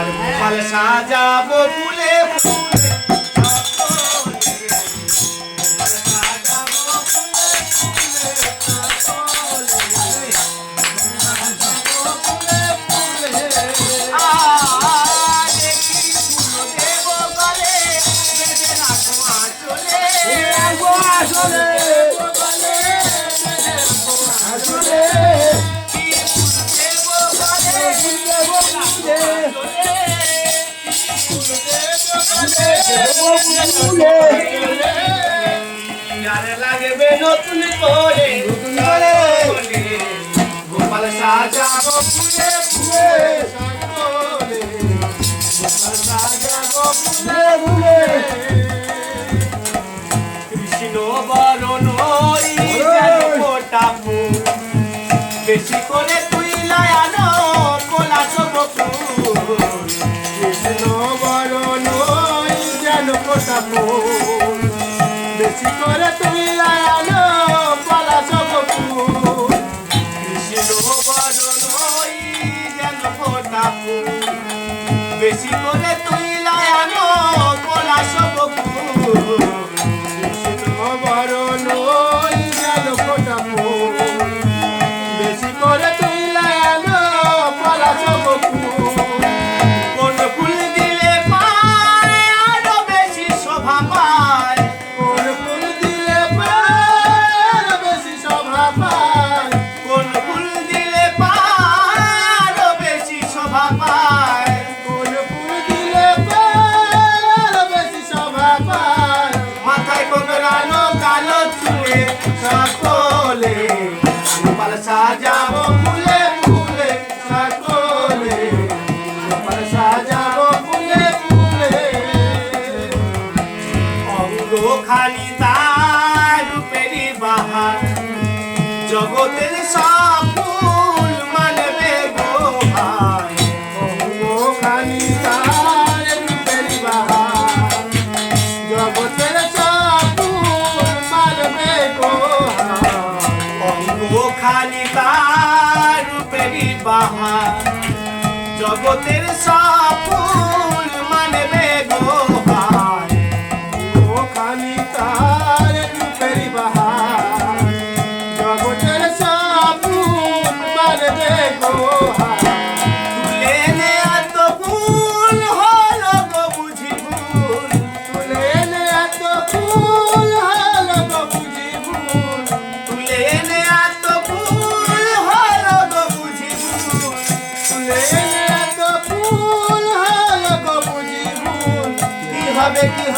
আমার গোপাল সাজাবো লাগবে নতুন করে নতুন করে। গোপাল সাজাবো ফুলে ফুলে গোপাল সাজাবো ফুলে। ফুলে কৃষ্ণ বরণ বেশি করে বেশি করে তুই লায়ানো কোলা সকলে গোপাল সাজাবো ফুলে ফুলে সকলে গোপাল সাজাবো তার রূপেরই বাহার জগতের সব বাহার। জগতের সব ফুল মানবে গো ভাই ও বাহার। জগতের সব ফুল মানবে গো ভাই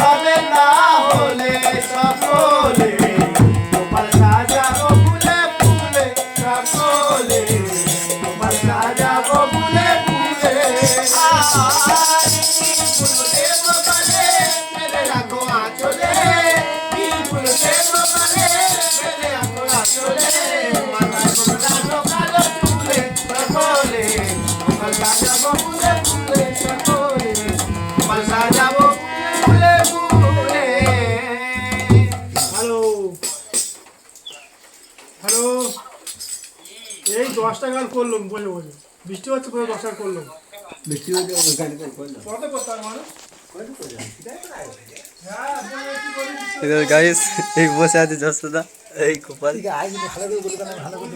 হবে না হলে এই দশটা গান করলাম বলে বলে। বৃষ্টি হচ্ছে পুরো দশটা করলাম। বৃষ্টি হচ্ছে ওই গাড়িতে করলাম। কত মানুষ। গাইস এই বসে আছে জস্তদা এই কোপাল ভালো করে বলে ভালো করে